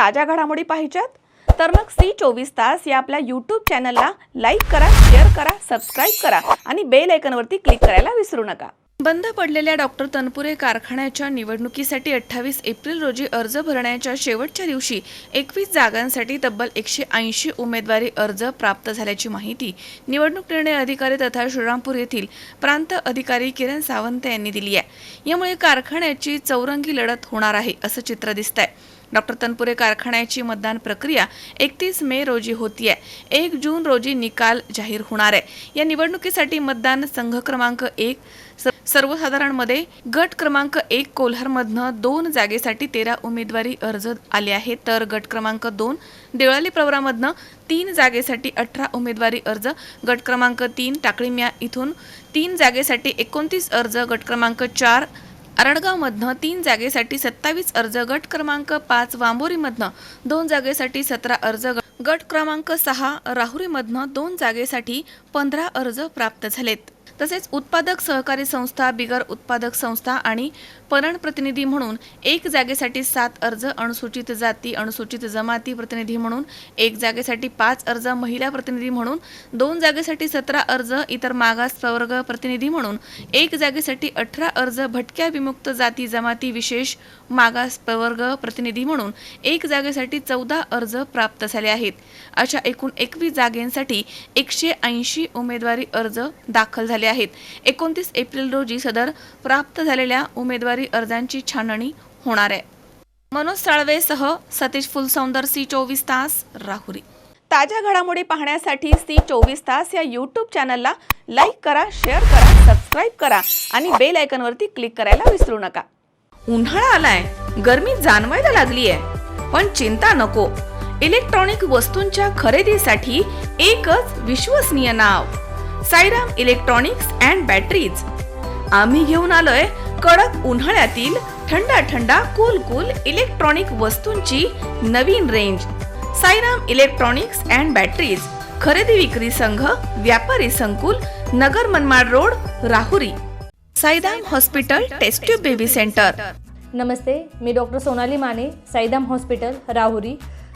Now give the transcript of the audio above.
ताज्या घडामोडी पाहिजेत? तर मग सी चोवीस तास या आपल्या यूट्यूब चॅनलला लाईक करा शेअर करा सबस्क्राईब करा आणि बेल आयकनवरती क्लिक करायला विसरू नका. बंद पडलेल्या डॉक्टर तनपुरे कारखान्याच्या निवडणुकीसाठी अठ्ठावीस एप्रिल रोजी अर्ज भरण्याच्या शेवटच्या दिवशी एकवीस जागांसाठी तब्बल एकशे ऐंशी उमेदवारी अर्ज प्राप्त झाल्याची माहिती निवडणूक निर्णय अधिकारी तथा श्रीरामपूर येथील प्रांत अधिकारी किरण सावंत यांनी दिली आहे. यामुळे कारखान्याची चौरंगी लढत होणार आहे असं चित्र दिसत आहे डॉक्टर तनपुरे कारखान्याची मतदान प्रक्रिया एकतीस मे रोजी होतीये. एक जून रोजी निकाल जाहीर होणार आहे. या निवडणुकीसाठी मतदान संघ क्रमांक एक स- सर्वसाधारणमध्ये गट क्रमांक एक कोल्हारमधनं दोन जागेसाठी तेरा उमेदवारी अर्ज आले आहेत. तर गट क्रमांक दोन देवळाली प्रवरामधनं तीन जागेसाठी अठरा उमेदवारी अर्ज गट क्रमांक तीन टाकळीम्या इथून तीन जागेसाठी एकोणतीस अर्ज गट क्रमांक चार आरडगावमधनं तीन जागेसाठी सत्तावीस अर्ज गट क्रमांक पाच वांबोरीमधनं दोन जागेसाठी सतरा अर्ज गट क्रमांक सहा राहुरीमधनं दोन जागेसाठी पंधरा अर्ज प्राप्त झालेत. तसेच उत्पादक सहकारी संस्था बिगर उत्पादक संस्था आणि परण प्रतिनिधी म्हणून एक जागेसाठी सात अर्ज अनुसूचित जाती अनुसूचित जमाती प्रतिनिधी म्हणून एक जागेसाठी पाच अर्ज महिला प्रतिनिधी म्हणून दोन जागेसाठी सतरा अर्ज इतर मागास प्रवर्ग प्रतिनिधी म्हणून एक जागेसाठी अठरा अर्ज भटक्या विमुक्त जाती जमाती विशेष मागास प्रवर्ग प्रतिनिधी म्हणून एक जागेसाठी चौदा अर्ज प्राप्त झाले आहेत. अशा एकूण एकवीस जागेंसाठी एकशे ऐंशी उमेदवारी अर्ज दाखल झाले आहेत. एकोणतीस एप्रिल रोजी सदर प्राप्त झालेल्या उमेदवारी अर्जांची छाननी होणार आहे. मनोज साळवेसह सतीश फुलसौंदर सी चोवीस तास राहुरी. ताज्या घडामोडी पाहण्यासाठी सी चोवीस तास या यूट्यूब चॅनलला लाईक करा शेअर करा सबस्क्राईब करा आणि बेल आयकनवरती क्लिक करायला विसरू नका. उन्हाळा आलाय गर्मी जाणवायला लागली आहे पण चिंता नको. इलेक्ट्रॉनिक वस्तूंच्या खरेदीसाठी एकच विश्वसनीय नाव. Sairam electronics and batteries. आम्ही घेऊन आलोय कडक उन्हाळ्यातील थंडा थंडा कूल कूल इलेक्ट्रॉनिक वस्तूंची नवीन range Sairam electronics and batteries खरेदी विक्री संघ व्यापारी संकुल नगर Manmad road Rahuri. Saidam hospital test tube baby centre. नमस्ते मी डॉक्टर सोनाली माने साईदाम हॉस्पिटल राहुरी.